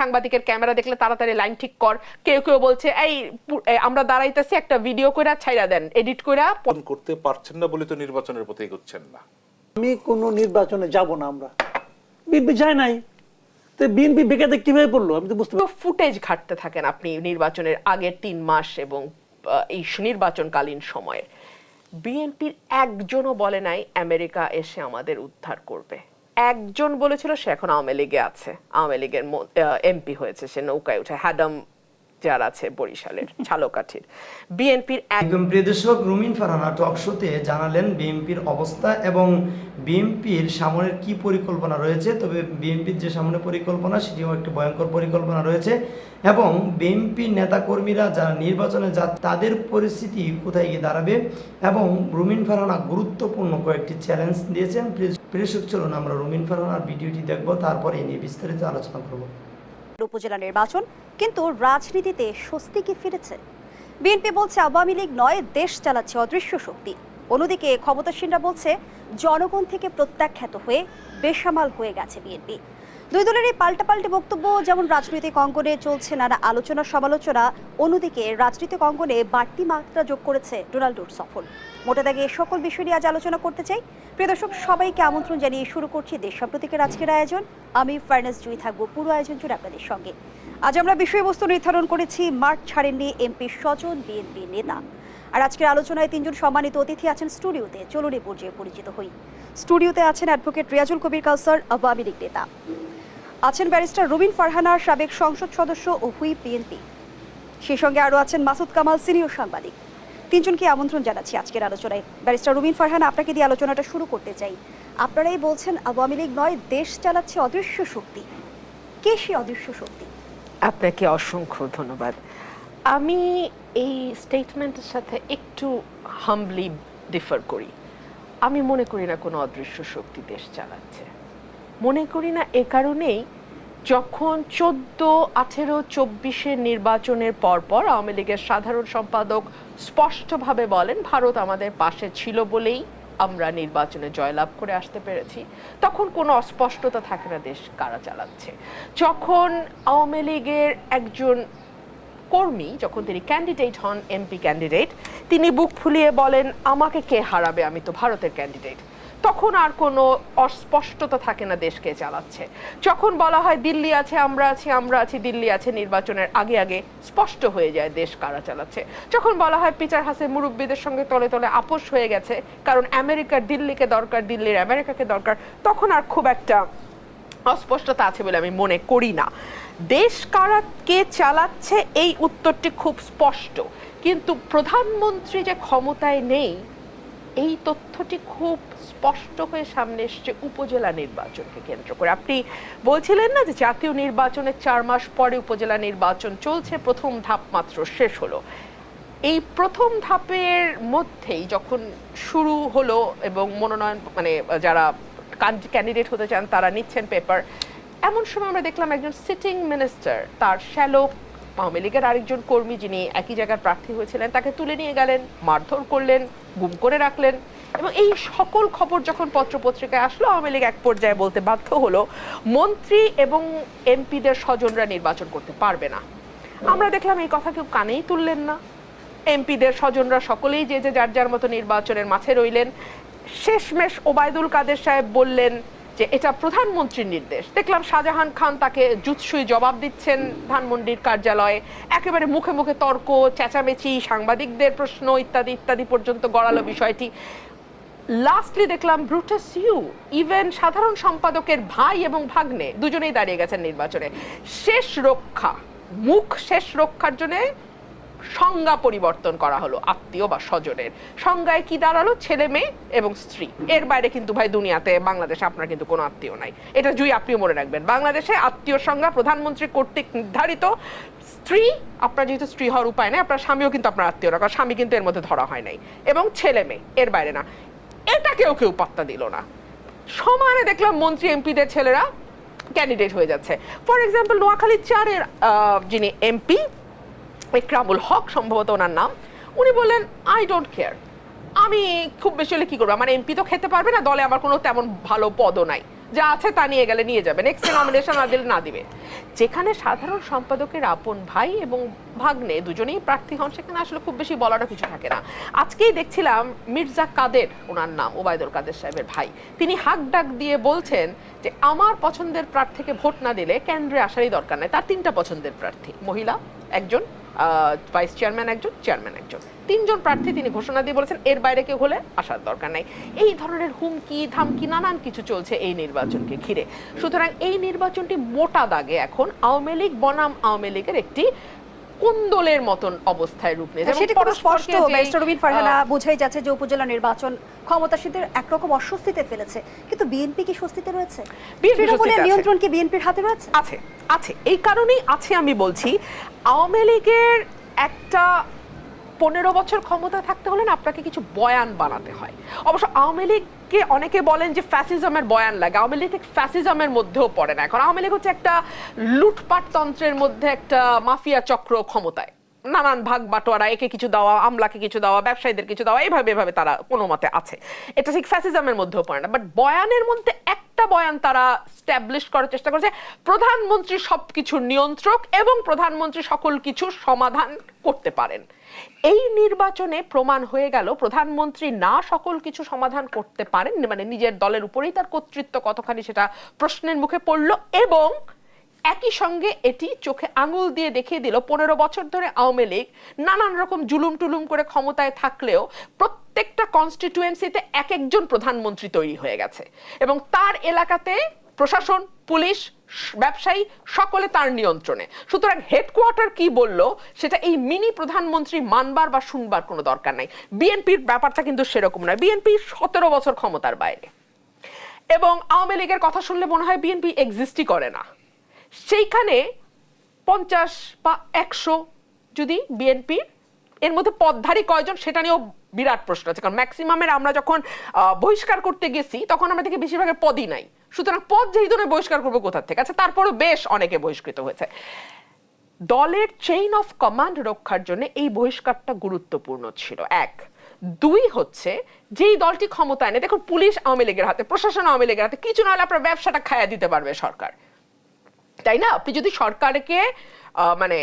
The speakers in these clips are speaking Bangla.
সাংবাদিকের ক্যামেরা দেখলে তাড়াতাড়ি লাইন ঠিক কর। কেউ কেউ বলছে এই আমরা দাঁড়াইতেছি একটা ভিডিও কইরা ছাইরা দেন এডিট কইরা করতে পারছেন না বলে তো নির্বাচনের পথে এগোচ্ছেন না। আমি কোনো নির্বাচনে যাব না আমরা। বিএনপি যায় নাই। তো বিএনপি বেকাতে কীভাবে পড়ল? আমি তো বুঝতে পারছি ফুটেজ ঘাটতে থাকেন আপনি নির্বাচনের আগের তিন মাস এবং এই নির্বাচনকালীন সময়ে বিএনপির একজনও বলে নাই আমেরিকা এসে আমাদের উদ্ধার করবে। একজন বলেছিল সে এখন আওয়ামী লীগে আছে। আওয়ামী লীগের এমপি হয়েছে সে নৌকায় উঠে। হ্যাডাম যার আছে বরিশালের ঝালকাঠির। বিএনপির একদম প্রিয় দর্শক রুমিন ফারহানা টক শোতে জানালেন বিএনপির অবস্থা এবং বিএনপির সামনের কি পরিকল্পনা রয়েছে। তবে বিএনপির যে সামনে পরিকল্পনা সেটিও একটি ভয়ঙ্কর পরিকল্পনা রয়েছে এবং বিএনপির নেতাকর্মীরা যারা নির্বাচনে যা তাদের পরিস্থিতি কোথায় গিয়ে দাঁড়াবে এবং রুমিন ফারহানা গুরুত্বপূর্ণ কয়েকটি চ্যালেঞ্জ দিয়েছেন। প্রিয়- প্রিয় চলুন আমরা রুমিন ফারহানার ভিডিওটি দেখব, তারপরে এই নিয়ে বিস্তারিত আলোচনা করব। উপজেলা নির্বাচন, কিন্তু রাজনীতিতে স্বস্তি কি ফিরেছে? বিএনপি বলছে আওয়ামী লীগ নয়, দেশ চালাচ্ছে অদৃশ্য শক্তি। অন্যদিকে ক্ষমতাসীনরা বলছে, জনগণ থেকে প্রত্যাখ্যাত হয়ে বেসামাল হয়ে গেছে বিএনপি। দুই দলের এই পাল্টাপাল্টি বক্তব্য যেমন রাজনৈতিক অঙ্গনে চলছে নানা আলোচনা সমালোচনা, অন্যদিকে রাজনৈতিক অঙ্গনে বাড়তি মাত্রা যোগ করেছে ডোনাল্ডোর সফর মোটা দাগে সকল বিষয় নিয়ে আজ আলোচনা করতে চাই। প্রিয় দর্শক, সবাইকে আমন্ত্রণ জানিয়ে শুরু করছি দেশ সম্প্রতিকের আজকের আয়োজন। আমি ফার্নাস জুই থাকব পুরো আয়োজন জুড়ে আপনাদের সঙ্গে। আজ আমরা বিষয়বস্তু নির্ধারণ করেছি, মাঠ ছাড়েননি এমপি স্বজন বিএনপি নেতা। আর আজকের আলোচনায় তিনজন সম্মানিত অতিথি আছেন স্টুডিওতে, চলুন এ পর্যায়ে পরিচিত হই। স্টুডিওতে আছেন অ্যাডভোকেট রিয়াজুল কবির কাউসার, আওয়ামী লীগ নেতা। আছেন ব্যারিস্টার রুবিন ফারহানা সাবেক সংসদ সদস্য ও হুইপ বিএনপি। সেই সঙ্গে আরও আছেন মাসুদ কামাল, সিনিয়র সাংবাদিক। তিনজনকে আমন্ত্রণ জানাচ্ছি আজকের আলোচনায়। ব্যারিস্টার রুবিন ফারহানা, আপনাকে দিয়ে আলোচনাটা শুরু করতে চাই। আপনারাই বলছেন আওয়ামী লীগ নয়, দেশ চালাচ্ছে অদৃশ্য শক্তি। কে সে অদৃশ্য শক্তি? আপনাকে অসংখ্য ধন্যবাদ। আমি এই স্টেটমেন্টের সাথে একটু হাম্বলি ডিফার করি। আমি মনে করি না কোনো অদৃশ্য শক্তি দেশ চালাচ্ছে। মনে করি না, এ কারণেই যখন চোদ্দ, আঠেরো, চব্বিশের নির্বাচনের পরপর আওয়ামী লীগের সাধারণ সম্পাদক স্পষ্টভাবে বলেন, ভারত আমাদের পাশে ছিল বলেই আমরা নির্বাচনে জয়লাভ করে আসতে পেরেছি। তখন কোনো অস্পষ্টতা থাকে না দেশ কারা চালাচ্ছে। যখন আওয়ামী লীগের একজন কর্মী, যখন তিনি ক্যান্ডিডেট হন এমপি ক্যান্ডিডেট তিনি বুক ফুলিয়ে বলেন, আমাকে কে হারাবে? আমি তো ভারতের ক্যান্ডিডেট তখন আর কোনো অস্পষ্টতা থাকে না দেশকে চালাচ্ছে। যখন বলা হয় দিল্লি আছে, আমরা আছি আমরা আছি, দিল্লি আছে, নির্বাচনের আগে আগে স্পষ্ট হয়ে যায় দেশ কারা চালাচ্ছে। যখন বলা হয় পিটার হাসে মুরব্বীদের সঙ্গে তলে তলে আপোষ হয়ে গেছে, কারণ আমেরিকার দিল্লিকে দরকার, দিল্লির আমেরিকাকে দরকার, তখন আর খুব একটা অস্পষ্টতা আছে বলে আমি মনে করি না। দেশ কারা কে চালাচ্ছে, এই উত্তরটি খুব স্পষ্ট। কিন্তু প্রধানমন্ত্রী যে ক্ষমতায় নেই এই তথ্যটি খুব স্পষ্ট হয়ে সামনে এসছে উপজেলা নির্বাচনকে কেন্দ্র করে। আপনি বলছিলেন না যে জাতীয় নির্বাচনের চার মাস পরে উপজেলা নির্বাচন চলছে, প্রথম ধাপ মাত্র শেষ হলো। এই প্রথম ধাপের মধ্যেই যখন শুরু হলো এবং মনোনয়ন মানে যারা ক্যান্ডিডেট হতে চান তারা নিচ্ছেন পেপার এমন সময় আমরা দেখলাম একজন সিটিং মিনিস্টার তার শ্যালক আওয়ামী লীগের আরেকজন কর্মী যিনি একই জায়গার প্রার্থী হয়েছিলেন, তাকে তুলে নিয়ে গেলেন, মারধর করলেন, গুম করে রাখলেন এবং এই সকল খবর যখন পত্রপত্রিকায় আসলো, আওয়ামী লীগ এক পর্যায়ে বলতে বাধ্য হলো, মন্ত্রী এবং এমপিদের স্বজনরা নির্বাচন করতে পারবে না। আমরা দেখলাম এই কথা কেউ কানেই তুললেন না। এমপিদের স্বজনরা সকলেই যে যে যার যার মতো নির্বাচনের মাঝে রইলেন। শেষমেশ ওবায়দুল কাদের সাহেব বললেন যে এটা প্রধানমন্ত্রীর নির্দেশ। দেখলাম শাহজাহান খান তাকে জুৎসুই জবাব দিচ্ছেন ধানমন্ডির কার্যালয়ে। একেবারে মুখে মুখে তর্ক, চেঁচামেচি, সাংবাদিকদের প্রশ্ন ইত্যাদি ইত্যাদি পর্যন্ত গড়ালো বিষয়টি। লাস্টলি দেখলাম ব্রুটাস ইউ ইভেন সাধারণ সম্পাদকের ভাই এবং ভাগ্নে, দুজনেই দাঁড়িয়ে গেছেন নির্বাচনে। শেষ রক্ষা, মুখ শেষ রক্ষার জন্য সংজ্ঞা পরিবর্তন করা হলো, আত্মীয় বা স্বজনের। সংজ্ঞায় কি দাঁড়াল? ছেলে, মেয়ে এবং স্ত্রী। এর বাইরে কিন্তু ভাই দুনিয়াতে বাংলাদেশে আপনার কিন্তু কোনো আত্মীয় নাই। এটা জুই আপনিও মনে রাখবেন। বাংলাদেশে আত্মীয় সংজ্ঞা প্রধানমন্ত্রী কর্তৃক নির্ধারিত। স্ত্রী, আপনার যেহেতু স্ত্রী হওয়ার উপায় নেই, আপনার স্বামীও কিন্তু আপনার আত্মীয় না, কারণ স্বামী কিন্তু এর মধ্যে ধরা হয় নাই। এবং ছেলে, মেয়ে, এর বাইরে না। এটা কেউ কেউ পাত্তা দিল না। সমানে দেখলাম মন্ত্রী, এমপিদের ছেলেরা ক্যান্ডিডেট হয়ে যাচ্ছে। ফর এক্সাম্পল নোয়াখালী চারের যিনি এমপি ইকরামুল হক, সম্ভবত ওনার নাম, উনি বললেন আই ডোন্ট কেয়ার আমি খুব বেশি হলে কী করব? আমার এমপি তো খেতে পারবে না, দলে আমার কোনো তেমন ভালো পদও নাই। যা আছে তা নিয়ে গেলে নিয়ে যাবে। নেক্সট নমিনেশন না দিলে না দিবে। যেখানে সাধারণ সম্পাদকের আপন ভাই এবং ভাগ্নে দুজনেই প্রার্থী হন, সেখানে আসলে খুব বেশি বলারও কিছু থাকে না। আজকেই দেখছিলাম মির্জা কাদের, ওনার নাম, ওবায়দুল কাদের সাহেবের ভাই। তিনি হাক ডাক দিয়ে বলছেন যে, আমার পছন্দের প্রার্থীকে ভোট না দিলে কেন্দ্রে আসারই দরকার নাই। তার তিনটা পছন্দের প্রার্থী, মহিলা, একজন ভাইস চেয়ারম্যান একজন চেয়ারম্যান একজন। তিনজন প্রার্থী তিনি ঘোষণা দিয়ে বলেছেন এর বাইরে কেউ হলে আসার দরকার নাই। এই ধরনের হুমকি ধামকি নানান কিছু চলছে এই নির্বাচনকে ঘিরে। সুতরাং এই নির্বাচনটি মোটা দাগে এখন আওয়ামী লীগ বনাম আওয়ামী লীগের একটি কোন্দলের মতন অবস্থায় রূপ নিয়েছে। এবং সেটি খুব স্পষ্ট যে, ব্যারিস্টার রবিন ফারহানা বোঝাই যাচ্ছে যে উপজেলা নির্বাচন ক্ষমতাসীনদের একরকম অস্বস্তিতে ফেলেছে। কিন্তু বিএনপি কি স্বস্তিতে রয়েছে? তৃণমূলের নিয়ন্ত্রণ কি বিএনপির হাতে রয়েছে? আছে আছে। এই কারণেই আছে আমি বলছি আওয়ামী লীগের একটা পনেরো বছর ক্ষমতা থাকতে হলে না আপনাকে কিছু বয়ান বানাতে হয়। অবশ্য আওয়ামী লীগকে অনেকে বলেন যে ফ্যাসিজমের বয়ান লাগে। আওয়ামী লীগ ফ্যাসিজমের মধ্যেও পড়ে না। এখন আওয়ামী লীগ হচ্ছে একটা লুটপাট তন্ত্রের মধ্যে একটা মাফিয়া চক্র ক্ষমতায়। নানান ভাগ বাটোয়ারা, একে কিছু দেওয়া, আমলাকে কিছু দেওয়া, ব্যবসায়ীদের কিছু দেওয়া, এইভাবে, এভাবে তারা কোনো মতে আছে। এটা ঠিক ফ্যাসিজমের মধ্যেও পড়ে না বাট বয়ানের মধ্যে একটা বয়ান তারা স্ট্যাবলিশ করার চেষ্টা করেছে, প্রধানমন্ত্রী সব সবকিছুর নিয়ন্ত্রক এবং প্রধানমন্ত্রী সকল কিছু সমাধান করতে পারেন। এই নির্বাচনে প্রমাণ হয়ে গেল, প্রধানমন্ত্রী না সকল কিছু সমাধান করতে পারেন মানে নিজের দলের উপরেই তার কর্তৃত্ব কতখানি সেটা প্রশ্নের মুখে পড়ল, এবং একই সঙ্গে এটি চোখে আঙুল দিয়ে দেখিয়ে দিল, পনেরো বছর ধরে আওয়ামী লীগ নানান রকম জুলুম টুলুম করে ক্ষমতায় থাকলেও প্রত্যেকটা কনস্টিটুয়েন্সিতে এক একজন প্রধানমন্ত্রী তৈরি হয়ে গেছে। এবং তার এলাকাতে প্রশাসন, পুলিশ, ব্যবসায়ী সকলে তার নিয়ন্ত্রণে। সুতরাং হেডকোয়ার্টার কি বলল, সেটা এই মিনি প্রধানমন্ত্রী মানবার বা শুনবার কোনো দরকার নাই। বিএনপির ব্যাপারটা কিন্তু সেরকম নয়। বিএনপি সতেরো বছর ক্ষমতার বাইরে। এবং আওয়ামী লীগের কথা শুনলে মনে হয় বিএনপি এক্সিস্টই করে না। সেইখানে পঞ্চাশ বা একশো যদি বিএনপি এর মধ্যে পদধারী কয়জন সেটা নিয়েও বিরাট প্রশ্ন আছে। কারণ ম্যাক্সিমামের আমরা যখন বহিষ্কার করতে গেছি তখন আমরা দেখি বেশিরভাগের পদই নাই। সুতরাং পদ যেহেতু নয়, বহিষ্কার করব কোথা থেকে? আচ্ছা তারপরে বেশ অনেকে বহিষ্কৃত হয়েছে। দলের চেইন অফ কমান্ড রক্ষার জন্য এই বহিষ্কারটা গুরুত্বপূর্ণ ছিল। এক। দুই হচ্ছে যেই দলটি ক্ষমতায় নেই দেখুন পুলিশ আওয়ামী লীগের হাতে প্রশাসন আওয়ামী লীগের হাতে কিছু না হলে আপনার ব্যবসাটা খায়া দিতে পারবে সরকার। তাই না? আপনি যদি সরকারকে মানে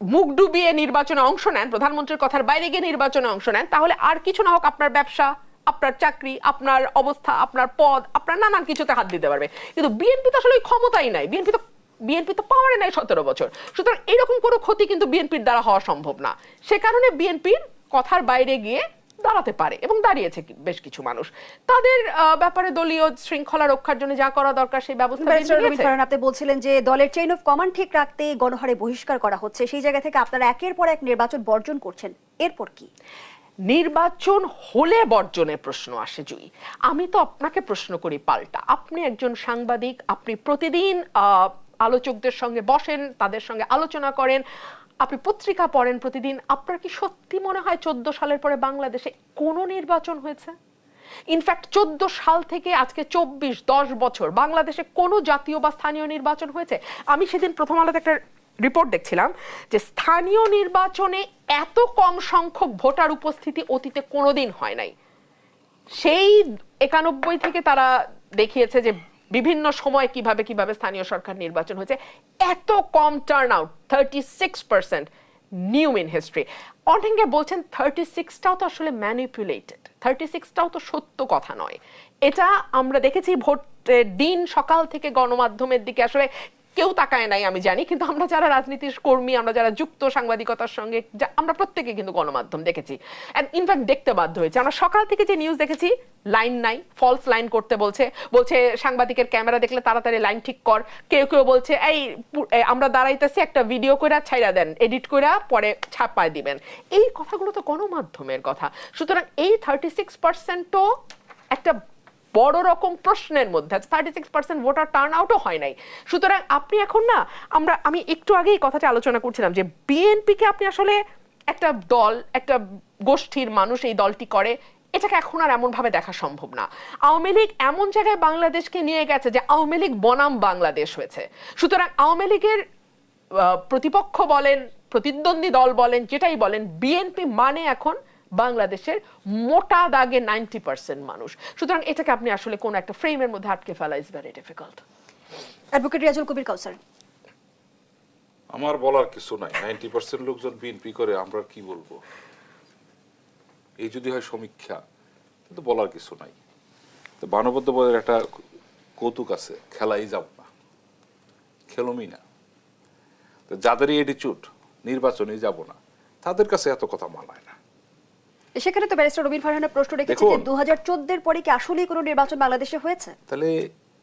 মুখ ডুবিয়ে নির্বাচনে অংশ নেন, প্রধানমন্ত্রীর কথার বাইরে গিয়ে নির্বাচনে অংশ নেন, তাহলে আর কিছু না হোক আপনার ব্যবসা, আপনার চাকরি, আপনার অবস্থা, আপনার পদ, আপনার নানান কিছুতে হাত দিতে পারবে। কিন্তু বিএনপি তো আসলে ওই ক্ষমতাই নাই। বিএনপি তো বিএনপি তো পাওয়ারে নাই সতেরো বছর। সুতরাং এরকম কোনো ক্ষতি কিন্তু বিএনপির দ্বারা হওয়া সম্ভব না। সে কারণে বিএনপির কথার বাইরে গিয়ে দাঁড়াতে পারে এবং দাঁড়িয়েছে বেশ কিছু মানুষ। তাদের ব্যাপারে দলীয় শৃঙ্খলা রক্ষার জন্য যা করা দরকার সেই ব্যবস্থা আপনি বলছিলেন যে দলের চেইন অফ কমান্ড ঠিক রাখতে গণহারে বহিষ্কার করা হচ্ছে। সেই জায়গা থেকে আপনারা একের পর এক নির্বাচন বর্জন করছেন। এরপর কি? নির্বাচন হলে বর্জনের প্রশ্ন আসে জুই। আমি তো আপনাকে প্রশ্ন করি পাল্টা। আপনি একজন সাংবাদিক আপনি প্রতিদিন আহ, আলোচকদের সঙ্গে বসেন তাদের সঙ্গে আলোচনা করেন। আপনি পত্রিকা পড়েন প্রতিদিন, আপনার কি সত্যি মনে হয় চোদ্দ সালের পরে বাংলাদেশে কোনো নির্বাচন হয়েছে? ইনফ্যাক্ট চোদ্দ সাল থেকে আজকে চব্বিশ, দশ বছর বাংলাদেশে কোনো জাতীয় বা স্থানীয় নির্বাচন হয়েছে? আমি সেদিন প্রথম আলাদা একটা রিপোর্ট দেখছিলাম যে স্থানীয় নির্বাচনে এত কম সংখ্যক ভোটার উপস্থিতি অতীতে কোনোদিন হয় নাই। সেই একানব্বই থেকে তারা দেখিয়েছে যে বিভিন্ন সময় কীভাবে কীভাবে স্থানীয় সরকার নির্বাচন হয়েছে, এত কম turnout thirty six percent new in history অনেকে বলছেন থার্টি সিক্সটাও তো আসলে ম্যানিপুলেটেড থার্টি সিক্সটাও তো সত্য কথা নয়। এটা আমরা দেখেছি ভোট দিন সকাল থেকে গণমাধ্যমের দিকে আসলে কেউ তাকায় নাই, আমি জানি। কিন্তু আমরা যারা রাজনীতির কর্মী, আমরা যারা যুক্ত সাংবাদিকতার সঙ্গে আমরা প্রত্যেকে কিন্তু গণমাধ্যম দেখেছি। ইনফ্যাক্ট দেখতে বাধ্য হয়েছে। আমরা সকাল থেকে যে নিউজ দেখেছি লাইন নাই ফলস লাইন করতে বলছে। বলছে, সাংবাদিকের ক্যামেরা দেখলে তাড়াতাড়ি লাইন ঠিক কর। কেউ কেউ বলছে, এই আমরা দাঁড়াইতেছি, একটা ভিডিও করে ছাইরা দেন এডিট করে পরে ছাপায় দিবেন। এই কথাগুলো তো গণমাধ্যমের কথা। সুতরাং এই থার্টি সিক্স পার্সেন্টও একটা বড় রকম প্রশ্নের মধ্যে thirty six percent voter turn আউটও হয় নাই। সুতরাং আপনি এখন না, আমরা, আমি একটু আগেই কথাটা আলোচনা করছিলাম যে বিএনপিকে আপনি আসলে একটা দল, একটা গোষ্ঠীর মানুষ এই দলটি করে, এটাকে এখন আর এমন ভাবে দেখা সম্ভব না। আওয়ামী লীগ এমন জায়গায় বাংলাদেশকে নিয়ে গেছে যে, আওয়ামী লীগ বনাম বাংলাদেশ হয়েছে। সুতরাং আওয়ামী লীগের প্রতিপক্ষ বলেন, প্রতিদ্বন্দ্বী দল বলেন, যেটাই বলেন বিএনপি মানে এখন বাংলাদেশের মোটা দাগে নাইনটি পার্সেন্ট মানুষ। সুতরাং এটাকে আপনি আসলে কোন একটা ফ্রেমের মধ্যে আটকে ফেলা is very difficult advocate Riazul Kabir Kausar. আমার বলার কিছু নাই। নাইনটি পার্সেন্ট লোকজন বিএনপি করে আমরা কি বলব? এই যদি হয় সমীক্ষা কিন্তু বলার কিছু নাই। তো বানবদ্ধ বলের একটা কৌতুক আছে খেলাই যাব না। খেলমি না। তো যাদেরই এটিচিউড নির্বাচনে যাব না। তাদের কাছে এত কথা মানায় না। সেখানে তো ব্যারিস্টার রবিন ফারহানের প্রশ্ন রেখেছে যে। দু হাজার চোদ্দের পরে কি আসলেই কোনো নির্বাচন বাংলাদেশে হয়েছে? তাহলে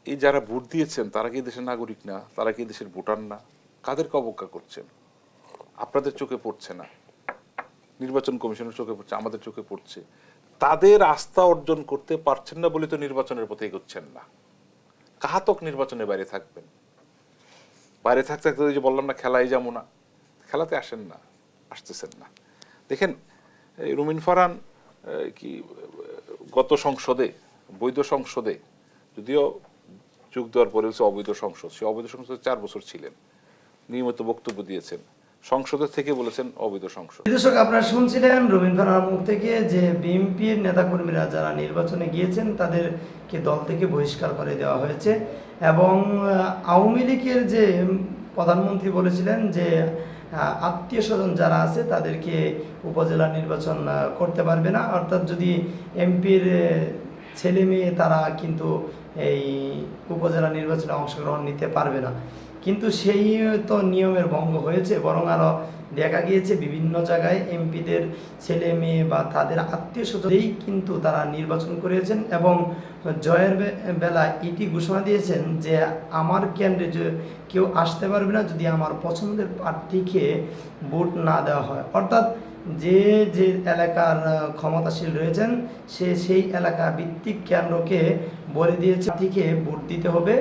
এই যারা ভোট দিয়েছেন তারা কি দেশের নাগরিক না? তারা কি দেশের ভোটার না? কাদেরকে অবজ্ঞা করছেন? আপনাদের চোখে পড়ছে না। নির্বাচন কমিশনের চোখে পড়ছে আমাদের চোখে পড়ছে। তাদের আস্থা অর্জন করতে পারছেন না বলে তো নির্বাচনের পথে এগোচ্ছেন না। কাহাতক নির্বাচনে বাইরে থাকবেন? বাইরে থাকতে থাকতে যে বললাম না খেলায় যাব না খেলাতে আসেন না আসতেছেন না। দেখেন রুমিন ফারান কি গত সংসদে, বৈধ সংসদে, যদিও যোগ দেওয়ার পরে হচ্ছে অবৈধ সংসদ, সে অবৈধ সংসদে চার বছর ছিলেন, নিয়মিত বক্তব্য দিয়েছেন, সংসদের থেকে বলেছেন অবৈধ সংসদ। দর্শক, আপনারা শুনছিলেন রবীন ফারার মুখ থেকে যে বিএনপির নেতাকর্মীরা যারা নির্বাচনে গিয়েছেন, তাদেরকে দল থেকে বহিষ্কার করে দেওয়া হয়েছে এবং, আওয়ামী লীগের যে প্রধানমন্ত্রী বলেছিলেন যে আত্মীয় স্বজন যারা আছে তাদেরকে উপজেলা নির্বাচন করতে পারবে না। অর্থাৎ যদি এমপির ছেলে মেয়ে তারা কিন্তু এই উপজেলা নির্বাচনে অংশগ্রহণ নিতে পারবে না। কিন্তু সেই তো নিয়মের ভঙ্গ হয়েছে, বরং আরও দেখা গিয়েছে বিভিন্ন জায়গায় এমপিদের ছেলে মেয়ে বা তাদের আত্মীয় স্বজনেই কিন্তু তারা নির্বাচন করেছেন এবং জয়ের বেলা এটি ঘোষণা দিয়েছেন যে আমার কেন্দ্রে যে কেউ আসতে পারবে না যদি আমার পছন্দের প্রার্থীকে ভোট না দেওয়া হয়। অর্থাৎ যে যে এলাকার ক্ষমতাশীল রয়েছেন, সে সেই এলাকা ভিত্তিক কেন্দ্রকে বলে দিয়েছে থেকে ভোট দিতে হবে,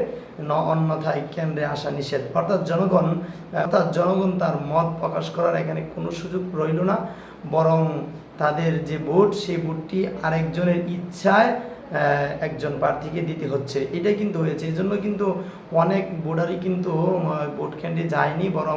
ন অন্যথায় কেন্দ্রে আসা নিষেধ। অর্থাৎ জনগণ অর্থাৎ জনগণ তার মত প্রকাশ করার এখানে কোনো সুযোগ রইল না, বরং তাদের যে ভোট, সেই ভোটটি আরেকজনের ইচ্ছায় একজন প্রার্থীকে দিতে হচ্ছে। এটাই কিন্তু হয়েছে। এই জন্য কিন্তু অনেক ভোটারই কিন্তু ভোট কেন্দ্রে যায়নি, বরং